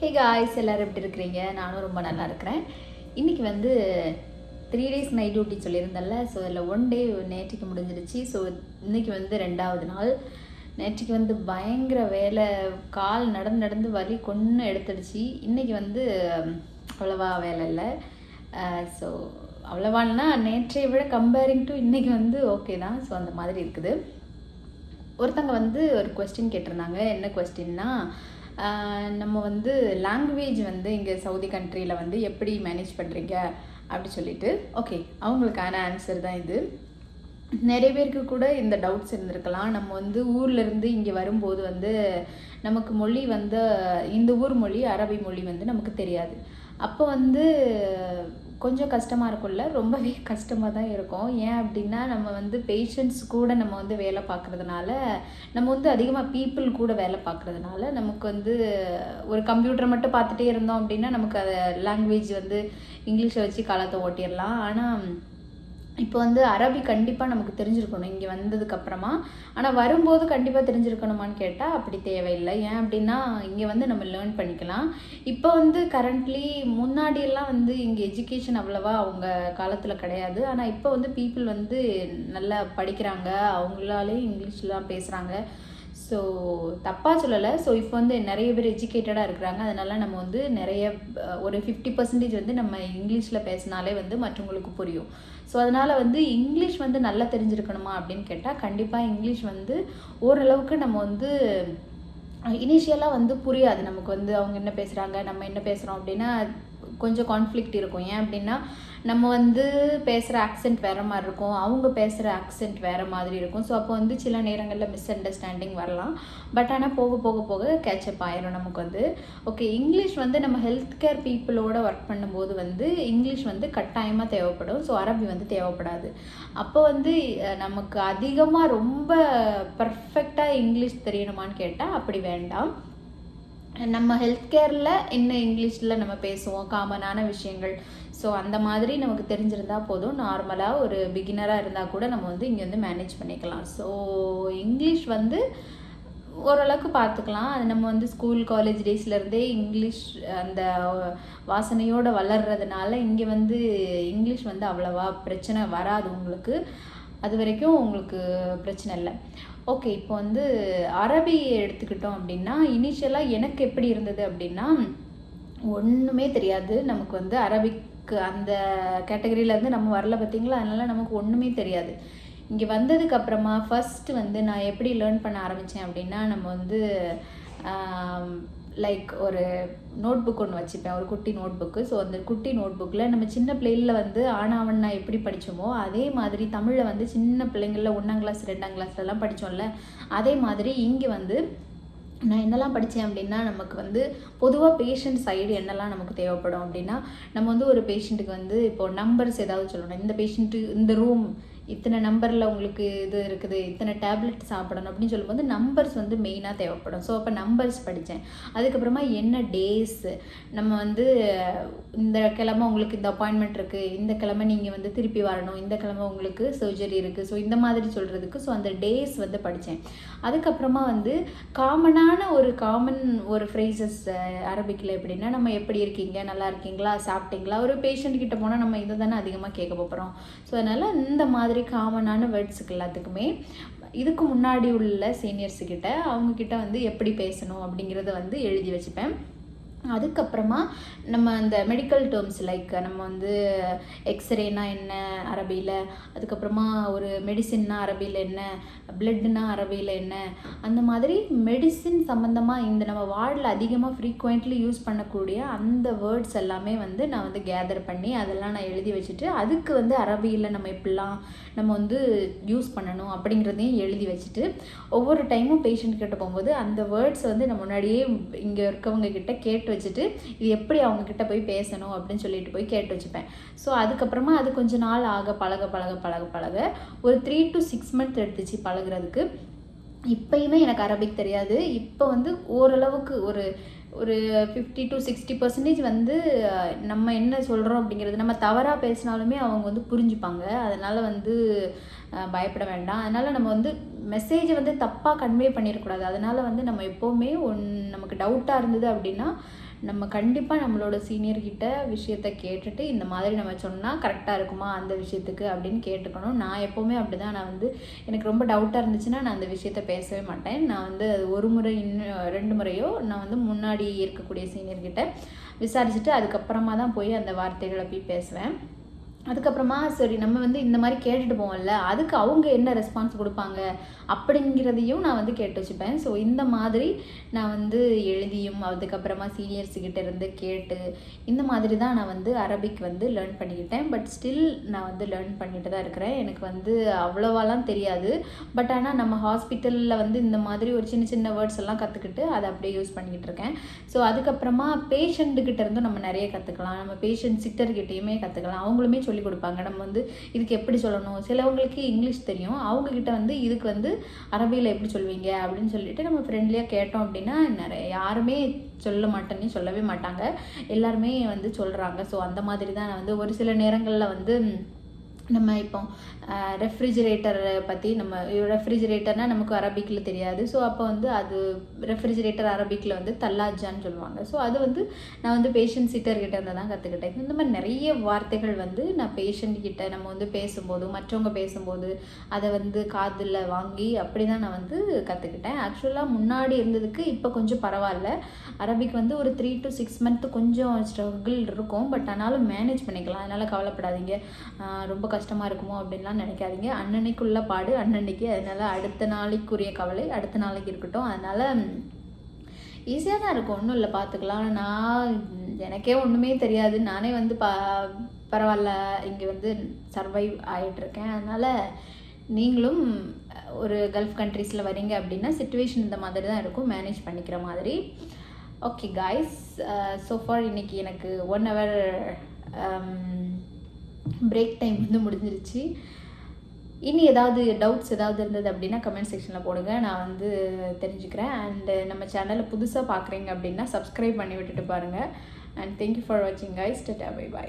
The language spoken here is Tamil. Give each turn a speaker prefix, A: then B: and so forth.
A: ஹே காய்ஸ் எல்லோரும் எப்படி இருக்கிறீங்க நானும் ரொம்ப நல்லா இருக்கிறேன் இன்றைக்கி வந்து த்ரீ டேஸ் நைட் டியூட்டி சொல்லியிருந்தேன்ல ஸோ அதில் ஒன் டே நேற்றுக்கு முடிஞ்சிருச்சு ஸோ இன்றைக்கி வந்து ரெண்டாவது நாள் நேற்றுக்கு வந்து பயங்கர வேலை கால் நடந்து நடந்து வலி கொன்று எடுத்துடுச்சு இன்றைக்கி வந்து அவ்வளோவா வேலை இல்லை ஸோ அவ்வளோவான்னா நேற்றை விட கம்பேரிங் டு இன்றைக்கி வந்து ஓகே தான் ஸோ அந்த மாதிரி இருக்குது ஒருத்தங்க வந்து ஒரு கொஸ்டின் கேட்டிருந்தாங்க என்ன கொஸ்டின்னா நம்ம வந்து லாங்குவேஜ் வந்து இங்கே சவுதி கண்ட்ரியில் வந்து எப்படி மேனேஜ் பண்ணுறீங்க அப்படி சொல்லிட்டு ஓகே அவங்களுக்கான ஆன்சர் தான் இது நிறைய பேருக்கு கூட இந்த டவுட்ஸ் இருந்திருக்கலாம் நம்ம வந்து ஊர்லேருந்து இங்கே வரும்போது வந்து நமக்கு மொழி வந்து இந்த ஊர் மொழி அரபி மொழி வந்து நமக்கு தெரியாது அப்போ வந்து கொஞ்சம் கஷ்டமாக இருக்கும்ல ரொம்பவே கஷ்டமாக தான் இருக்கும் ஏன் அப்படின்னா நம்ம வந்து பேஷண்ட்ஸ் கூட நம்ம வந்து வேலை பார்க்குறதுனால நம்ம வந்து அதிகமாக பீப்புள் கூட வேலை பார்க்குறதுனால நமக்கு வந்து ஒரு கம்ப்யூட்டரை மட்டும் பார்த்துட்டே இருந்தோம் அப்படின்னா நமக்கு அதை லாங்குவேஜ் வந்து இங்கிலீஷை வச்சு காலத்தை ஓட்டிடலாம் ஆனால் இப்போ வந்து அரபி கண்டிப்பாக நமக்கு தெரிஞ்சிருக்கணும் இங்கே வந்ததுக்கப்புறமா ஆனால் வரும்போது கண்டிப்பாக தெரிஞ்சிருக்கணுமான்னு கேட்டால் அப்படி தேவையில்லை ஏன் அப்படின்னா இங்கே வந்து நம்ம லேர்ன் பண்ணிக்கலாம் இப்போ வந்து கரண்ட்லி முன்னாடியெல்லாம் வந்து இங்கே எஜுகேஷன் அவ்வளோவா அவங்க காலத்தில் கிடையாது ஆனால் இப்போ வந்து பீப்புள் வந்து நல்லா படிக்கிறாங்க அவங்களாலேயும் இங்கிலீஷ்லாம் பேசுகிறாங்க ஸோ தப்பாக சொல்லலை ஸோ இப்போ வந்து நிறைய பேர் எஜுகேட்டடாக இருக்கிறாங்க அதனால் நம்ம வந்து நிறைய ஒரு ஃபிஃப்டி பர்சன்டேஜ் வந்து நம்ம இங்கிலீஷில் பேசினாலே வந்து மற்றவங்களுக்கு புரியும் ஸோ அதனால் வந்து இங்கிலீஷ் வந்து நல்லா தெரிஞ்சிருக்கணுமா அப்படின்னு கேட்டால் கண்டிப்பாக இங்கிலீஷ் வந்து ஓரளவுக்கு நம்ம வந்து இனிஷியலாக வந்து புரியாது நமக்கு வந்து அவங்க என்ன பேசுகிறாங்க நம்ம என்ன பேசுகிறோம் அப்படின்னா கொஞ்சம் கான்ஃப்ளிக்ட் இருக்கும் ஏன் அப்படின்னா நம்ம வந்து பேசுகிற ஆக்சென்ட் வேறு மாதிரி இருக்கும் அவங்க பேசுகிற ஆக்சென்ட் வேறு மாதிரி இருக்கும் ஸோ அப்போ வந்து சில நேரங்களில் மிஸ் அண்டர்ஸ்டாண்டிங் வரலாம் பட் ஆனால் போக போக போக கேட்சப் ஆயிரும் நமக்கு வந்து ஓகே இங்கிலீஷ் வந்து நம்ம ஹெல்த் கேர் பீப்புளோட ஒர்க் பண்ணும்போது வந்து இங்கிலீஷ் வந்து கட்டாயமாக தேவைப்படும் ஸோ அரபி வந்து தேவைப்படாது அப்போ வந்து நமக்கு அதிகமாக ரொம்ப பர்ஃபெக்டாக இங்கிலீஷ் தெரியணுமான்னு கேட்டால் அப்படி வேண்டாம் நம்ம ஹெல்த் கேரில் என்ன இங்கிலீஷில் நம்ம பேசுவோம் காமனான விஷயங்கள் ஸோ அந்த மாதிரி நமக்கு தெரிஞ்சிருந்தால் போதும் நார்மலாக ஒரு பிகினராக இருந்தால் கூட நம்ம வந்து இங்கே வந்து மேனேஜ் பண்ணிக்கலாம் ஸோ இங்கிலீஷ் வந்து ஓரளவுக்கு பார்த்துக்கலாம் அது நம்ம வந்து ஸ்கூல் காலேஜ் டேஸ்லேருந்தே இங்கிலீஷ் அந்த வாசனையோடு வளர்கிறதுனால இங்கே வந்து இங்கிலீஷ் வந்து அவ்வளோவா பிரச்சனை வராது உங்களுக்கு அது வரைக்கும் உங்களுக்கு பிரச்சனை இல்லை ஓகே இப்போ வந்து அரபி எடுத்துக்கிட்டோம் அப்படின்னா இனிஷியலாக எனக்கு எப்படி இருந்தது அப்படின்னா ஒன்றுமே தெரியாது நமக்கு வந்து அரபிக்கு அந்த கேட்டகரியிலேருந்து நம்ம வரல பார்த்தீங்களா அதனால் நமக்கு ஒன்றுமே தெரியாது இங்கே வந்ததுக்கப்புறமா ஃபஸ்ட்டு வந்து நான் எப்படி லேர்ன் பண்ண ஆரம்பித்தேன் அப்படின்னா நம்ம வந்து லைக் ஒரு நோட் புக் ஒன்று வச்சுப்பேன் ஒரு குட்டி நோட் புக்கு ஸோ அந்த குட்டி நோட் புக்கில் நம்ம சின்ன பிள்ளைகளில் வந்து ஆனாவண்ணா எப்படி படித்தோமோ அதே மாதிரி தமிழில் வந்து சின்ன பிள்ளைங்களில் ஒன்றாம் கிளாஸ் ரெண்டாம் கிளாஸ்லலாம் படித்தோம்ல அதே மாதிரி இங்கே வந்து நான் என்னெல்லாம் படித்தேன் அப்படின்னா நமக்கு வந்து பொதுவாக பேஷண்ட் சைடு என்னெல்லாம் நமக்கு தேவைப்படும் அப்படின்னா நம்ம வந்து ஒரு பேஷண்ட்டுக்கு வந்து இப்போது நம்பர்ஸ் ஏதாவது சொல்லணும் இந்த பேஷண்ட்டு இந்த ரூம் இத்தனை நம்பரில் உங்களுக்கு இது இருக்குது இத்தனை டேப்லெட் சாப்பிடணும் அப்படின்னு சொல்லும்போது நம்பர்ஸ் வந்து மெயினாக தேவைப்படும் ஸோ அப்போ நம்பர்ஸ் படித்தேன் அதுக்கப்புறமா என்ன டேஸு நம்ம வந்து இந்த கிழமை உங்களுக்கு இந்த அப்பாயின்மெண்ட் இருக்குது இந்த கிழமை நீங்கள் வந்து திருப்பி வரணும் இந்த கிழமை உங்களுக்கு சர்ஜரி இருக்குது ஸோ இந்த மாதிரி சொல்கிறதுக்கு ஸோ அந்த டேஸ் வந்து படித்தேன் அதுக்கப்புறமா வந்து காமனான ஒரு காமன் ஒரு ஃப்ரேசஸ் அரபிக்கில் எப்படின்னா நம்ம எப்படி இருக்கீங்க நல்லா இருக்கீங்களா சாப்பிட்டீங்களா ஒரு பேஷண்ட் கிட்ட போனால் நம்ம இதை தானே அதிகமாக கேட்க போகிறோம் ஸோ அதனால் இந்த மாதிரி மாதிரி காமனான வேர்ட்ஸுக்கு எல்லாத்துக்குமே இதுக்கு முன்னாடி உள்ள சீனியர்ஸுக்கிட்ட அவங்கக்கிட்ட வந்து எப்படி பேசணும் அப்படிங்கிறத வந்து எழுதி வச்சுப்பேன் அதுக்கப்புறமா நம்ம அந்த மெடிக்கல் டேர்ம்ஸ் லைக் நம்ம வந்து எக்ஸ்ரேனா என்ன அரபியில் அதுக்கப்புறமா ஒரு மெடிசின்னா அரபியில் என்ன பிளட்னா அரபியில் என்ன அந்த மாதிரி மெடிசின் சம்மந்தமாக இந்த நம்ம வார்டில் அதிகமாக ஃப்ரீக்குவெண்ட்லி யூஸ் பண்ணக்கூடிய அந்த வேர்ட்ஸ் எல்லாமே வந்து நான் வந்து கேதர் பண்ணி அதெல்லாம் நான் எழுதி வச்சுட்டு அதுக்கு வந்து அரபியில் நம்ம இப்படிலாம் நம்ம வந்து யூஸ் பண்ணணும் அப்படிங்கிறதையும் எழுதி வச்சுட்டு ஒவ்வொரு டைமும் பேஷண்ட் கிட்ட போகும்போது அந்த வேர்ட்ஸ் வந்து நம்ம முன்னாடியே இங்கே இருக்கவங்க கிட்ட கேட்டு வச்சுட்டு இது எப்படி அவங்கக்கிட்ட போய் பேசணும் அப்படின்னு சொல்லிட்டு போய் கேட்டு வச்சுப்பேன் ஸோ அதுக்கப்புறமா அது கொஞ்ச நாள் ஆக பழக பழக பழக பழக ஒரு த்ரீ டு சிக்ஸ் மந்த் எடுத்துச்சு பழகிறதுக்கு இப்போயுமே எனக்கு அரபிக் தெரியாது இப்போ வந்து ஓரளவுக்கு ஒரு ஒரு ஃபிஃப்டி டு சிக்ஸ்டி பர்சன்டேஜ் வந்து நம்ம என்ன சொல்கிறோம் அப்படிங்கிறது நம்ம தவறாக பேசினாலுமே அவங்க வந்து புரிஞ்சுப்பாங்க அதனால் வந்து பயப்பட வேண்டாம் அதனால் நம்ம வந்து மெசேஜை வந்து தப்பாக கன்வே பண்ணிடக்கூடாது அதனால் வந்து நம்ம எப்போவுமே ஒன் நமக்கு டவுட்டாக இருந்தது அப்படின்னா நம்ம கண்டிப்பாக நம்மளோட சீனியர்கிட்ட விஷயத்த கேட்டுட்டு இந்த மாதிரி நம்ம சொன்னால் கரெக்டாக இருக்குமா அந்த விஷயத்துக்கு அப்படின்னு கேட்டுக்கணும் நான் எப்போவுமே அப்படி தான் நான் வந்து எனக்கு ரொம்ப டவுட்டாக இருந்துச்சுன்னா நான் அந்த விஷயத்த பேசவே மாட்டேன் நான் வந்து ஒரு முறை இன்னும் ரெண்டு முறையோ நான் வந்து முன்னாடி இருக்கக்கூடிய சீனியர்கிட்ட விசாரிச்சுட்டு அதுக்கப்புறமா தான் போய் அந்த வார்த்தைகளை போய் பேசுவேன் அதுக்கப்புறமா சரி நம்ம வந்து இந்த மாதிரி கேட்டுட்டு போவோம்ல அதுக்கு அவங்க என்ன ரெஸ்பான்ஸ் கொடுப்பாங்க அப்படிங்கிறதையும் நான் வந்து கேட்டு வச்சுப்பேன் ஸோ இந்த மாதிரி நான் வந்து எழுதியும் அதுக்கப்புறமா சீனியர்ஸுக்கிட்ட இருந்து கேட்டு இந்த மாதிரி தான் நான் வந்து அரபிக் வந்து லேர்ன் பண்ணிக்கிட்டேன் பட் ஸ்டில் நான் வந்து லேர்ன் பண்ணிட்டு தான் இருக்கிறேன் எனக்கு வந்து அவ்வளோவாலாம் தெரியாது பட் ஆனால் நம்ம ஹாஸ்பிட்டலில் வந்து இந்த மாதிரி ஒரு சின்ன சின்ன வேர்ட்ஸ் எல்லாம் கற்றுக்கிட்டு அதை அப்படியே யூஸ் பண்ணிக்கிட்டு இருக்கேன் ஸோ அதுக்கப்புறமா பேஷண்ட்டுக்கிட்ட இருந்தும் நம்ம நிறைய கற்றுக்கலாம் நம்ம பேஷண்ட் சிட்டர்கிட்டேயுமே கற்றுக்கலாம் அவங்களுமே சொல்லி கொடுப்பாங்க நம்ம வந்து இதுக்கு எப்படி சொல்லணும் சிலவங்களுக்கு இங்கிலீஷ் தெரியும் அவங்கக்கிட்ட வந்து இதுக்கு வந்து அரபியில் எப்படி சொல்வீங்க அப்படின்னு சொல்லிட்டு நம்ம ஃப்ரெண்ட்லியாக கேட்டோம் அப்படின்னா நிறைய யாருமே சொல்ல மாட்டேன்னு சொல்லவே மாட்டாங்க எல்லாருமே வந்து சொல்கிறாங்க ஸோ அந்த மாதிரி தான் வந்து ஒரு சில நேரங்களில் வந்து நம்ம இப்போ ரெஃப்ரிஜிரேட்டரை பற்றி நம்ம ரெஃப்ரிஜிரேட்டர்னால் நமக்கு அரபிக்கில் தெரியாது ஸோ அப்போ வந்து அது ரெஃப்ரிஜிரேட்டர் அரபிக்கில் வந்து தல்லாஜான்னு சொல்லுவாங்க ஸோ அது வந்து நான் வந்து பேஷண்ட் சீட்டர்கிட்ட இருந்து தான் கற்றுக்கிட்டேன் இந்த மாதிரி நிறைய வார்த்தைகள் வந்து நான் பேஷண்ட் கிட்ட நம்ம வந்து பேசும்போது மற்றவங்க பேசும்போது அதை வந்து காதில் வாங்கி அப்படி தான் நான் வந்து கற்றுக்கிட்டேன் ஆக்சுவலாக முன்னாடி இருந்ததுக்கு இப்போ கொஞ்சம் பரவாயில்ல அரபிக் வந்து ஒரு த்ரீ டு சிக்ஸ் மந்த்து கொஞ்சம் ஸ்ட்ரகிள் இருக்கும் பட் ஆனாலும் மேனேஜ் பண்ணிக்கலாம் அதனால் கவலைப்படாதீங்க ரொம்ப கஷ்டமாக இருக்குமோ அப்படின்லாம் நினைக்காதீங்க அண்ணனைக்குள்ள பாடு அன்னன்னைக்கு அதனால் அடுத்த நாளைக்குரிய கவலை அடுத்த நாளைக்கு இருக்கட்டும் அதனால் ஈஸியாக தான் இருக்கும் ஒன்றும் இல்லை பார்த்துக்கலாம் நான் எனக்கே ஒன்றுமே தெரியாது நானே வந்து பா பரவாயில்ல இங்கே வந்து சர்வைவ் ஆகிட்டுருக்கேன் அதனால் நீங்களும் ஒரு கல்ஃப் கண்ட்ரீஸில் வரீங்க அப்படின்னா சுச்சுவேஷன் இந்த மாதிரி தான் இருக்கும் மேனேஜ் பண்ணிக்கிற மாதிரி ஓகே காய்ஸ் ஸோ ஃபார் இன்றைக்கி எனக்கு ஒன் ஹவர் பிரேக் டைம் வந்து முடிஞ்சிருச்சு இனி ஏதாவது டவுட்ஸ் ஏதாவது இருந்தது அப்படின்னா கமெண்ட் செக்ஷனில் போடுங்க நான் வந்து தெரிஞ்சுக்கிறேன் அண்டு நம்ம சேனலை புதுசாக பார்க்குறீங்க அப்படின்னா சப்ஸ்கிரைப் பண்ணி விட்டுட்டு பாருங்கள் அண்ட் தேங்க்யூ ஃபார் வாட்சிங் கைஸ் டட்டா பை பாய்